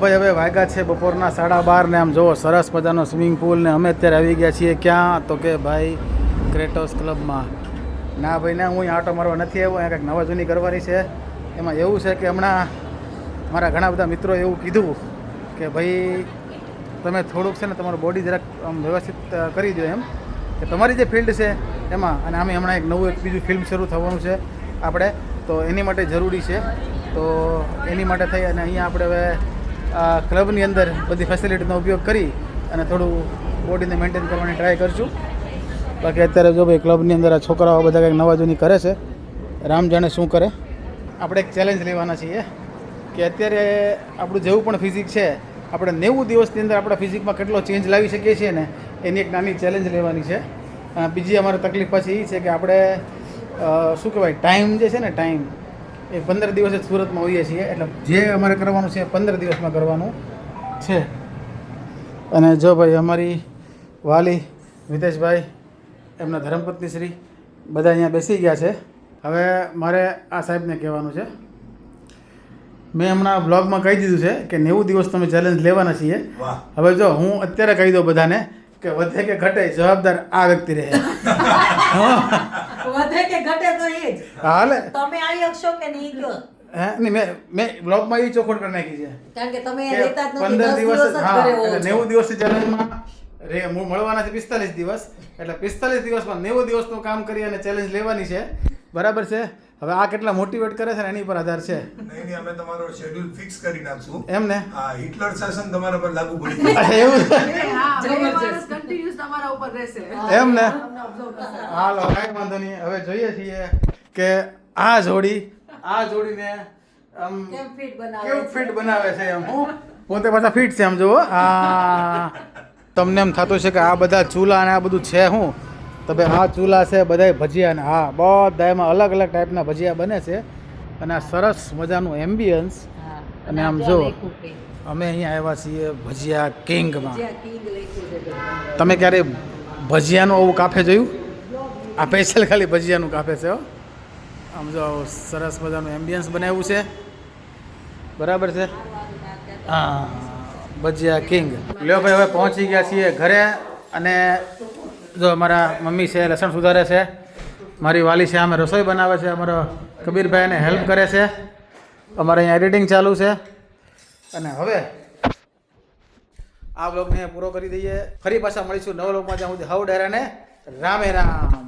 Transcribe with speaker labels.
Speaker 1: ભાઈ હવે વાગ્યા છે બપોરના સાડા બાર ને આમ જુઓ, સરસ મજાનો સ્વિમિંગ પુલ ને અમે અત્યારે આવી ગયા છીએ ક્યાં? તો કે ભાઈ ક્રેટોસ ક્લબમાં ના ભાઈ, ના, હું આટો મારવા નથી આવ્યો, અહીંયા કંઈક નવા જૂની કરવાની છે. એમાં એવું છે કે હમણાં મારા ઘણા બધા મિત્રોએ એવું કીધું કે ભાઈ, તમે થોડુંક છે ને તમારું બોડી જરાક આમ વ્યવસ્થિત કરી દો એમ. કે તમારી જે ફિલ્ડ છે એમાં, અને અમે હમણાં એક નવું એક બીજું ફિલ્મ શરૂ થવાનું છે આપણે, તો એની માટે જરૂરી છે. તો એની માટે થઈ અને અહીંયા આપણે હવે આ ક્લબની અંદર બધી ફેસિલિટીનો ઉપયોગ કરી અને થોડું બોડીને મેન્ટેન કરવાની ટ્રાય કરશું. બાકી અત્યારે જો ભાઈ ક્લબની અંદર આ છોકરાઓ બધા કંઈક નવા જૂની કરે છે, રામ જાણે શું કરે. આપણે એક ચેલેન્જ લેવાના છીએ કે અત્યારે આપણું જેવું પણ ફિઝિક છે, આપણે નેવું દિવસની અંદર આપણા ફિઝિકમાં કેટલો ચેન્જ લાવી શકીએ છીએ ને, એની એક નાની ચેલેન્જ લેવાની છે. બીજી અમારી તકલીફ પછી એ છે કે આપણે શું કહેવાય ટાઈમ જે છે ને ટાઈમ એ પંદર દિવસ જ સુરતમાં હોઈએ છીએ. એટલે જે અમારે કરવાનું છે એ પંદર દિવસમાં કરવાનું છે. અને જો ભાઈ અમારી વાલી મિતેશભાઈ એમના ધર્મપત્ની શ્રી બધા અહીંયા બેસી ગયા છે. હવે મારે આ સાહેબને કહેવાનું છે. મેં હમણાં બ્લોગમાં કહી દીધું છે કે નેવું દિવસ તમે ચેલેન્જ લેવાના છીએ. હવે જો હું અત્યારે કહી દઉં બધાને કે વધે કે ઘટે જવાબદાર આ વ્યક્તિ રહે.
Speaker 2: વધે કે ઘટે તો એ જ.
Speaker 1: હાલે.
Speaker 2: તમે આવી શકશો કે નહીં કયો
Speaker 1: હે નહીં મેં મેં બ્લોગમાં એ ચોખવટ કરી નાખી છે.
Speaker 2: કારણ કે તમે
Speaker 1: કે
Speaker 2: જ નથી
Speaker 1: પંદર
Speaker 2: દસ
Speaker 1: દિવસ
Speaker 2: દિવસ
Speaker 1: હા એટલે
Speaker 2: છો.
Speaker 1: નેવું ચેલેન્જમાં રે મળવાના છે પિસ્તાલીસ દિવસ. એટલે પિસ્તાલીસ દિવસમાં નેવું દિવસનું કામ કરી અને ચેલેન્જ લેવાની છે. બરાબર છે? હવે આ કેટલા મોટિવેટ કરે છે ને એની પર આધાર છે.
Speaker 3: નહીં નહીં અમે તમારો શેડ્યુલ ફિક્સ કરી નાખશું.
Speaker 1: એમ ને?
Speaker 3: આ હિટલર શાસન તમારા પર લાગુ પડી ગયું
Speaker 1: એવું
Speaker 2: જબરજસ્ત.
Speaker 4: તમારા ઉપર રહેશે.
Speaker 1: એમ ને. હાલો કાંઈ વાંધો નહીં. હવે જોઈએ છીએ કે આ જોડી આ જોડીને આમ
Speaker 2: કેમ fit બનાવે
Speaker 1: કેવું ફિટ બનાવે છે એમ? હું? પોતે પાછા ફિટ છે આમ જુઓ. આ તમને એમ થતું છે કે આ બધા ચૂલા અને આ બધું છે હું? તો ભાઈ આ ચૂલા છે બધાય ભજીયા ને હા બધા એમાં અલગ અલગ ટાઈપના ભજીયા બને છે. અને આ સરસ મજાનું એમ્બિયન્સ. અને આમ જો. અમે અહીંયા આવ્યા છીએ ભજીયા કિંગમાં. તમે ક્યારે ભજીયાનું આવું કાફે જોયું? આ સ્પેશિયલ ખાલી ભજીયાનું કાફે છે હો. આમ જો સરસ મજાનું એમ્બિયન્સ બનાવ્યું છે. બરાબર છે? હા ભજીયા કિંગ. લ્યો ભાઈ હવે પહોંચી ગયા છીએ ઘરે અને જો અમારા મમ્મી છે લસણ સુધારે છે. મારી વાલી છે અમે રસોઈ બનાવે છે અમારો કબીરભાઈ એને હેલ્પ કરે છે. અમારે અહીંયા એડિટિંગ ચાલુ છે. અને હવે આ બ્લોગને પૂરો કરી દઈએ. ફરી પાછા મળીશું નવ લોકમાં જ્યાં સુધી હવ ડેરાને. રામે રામ.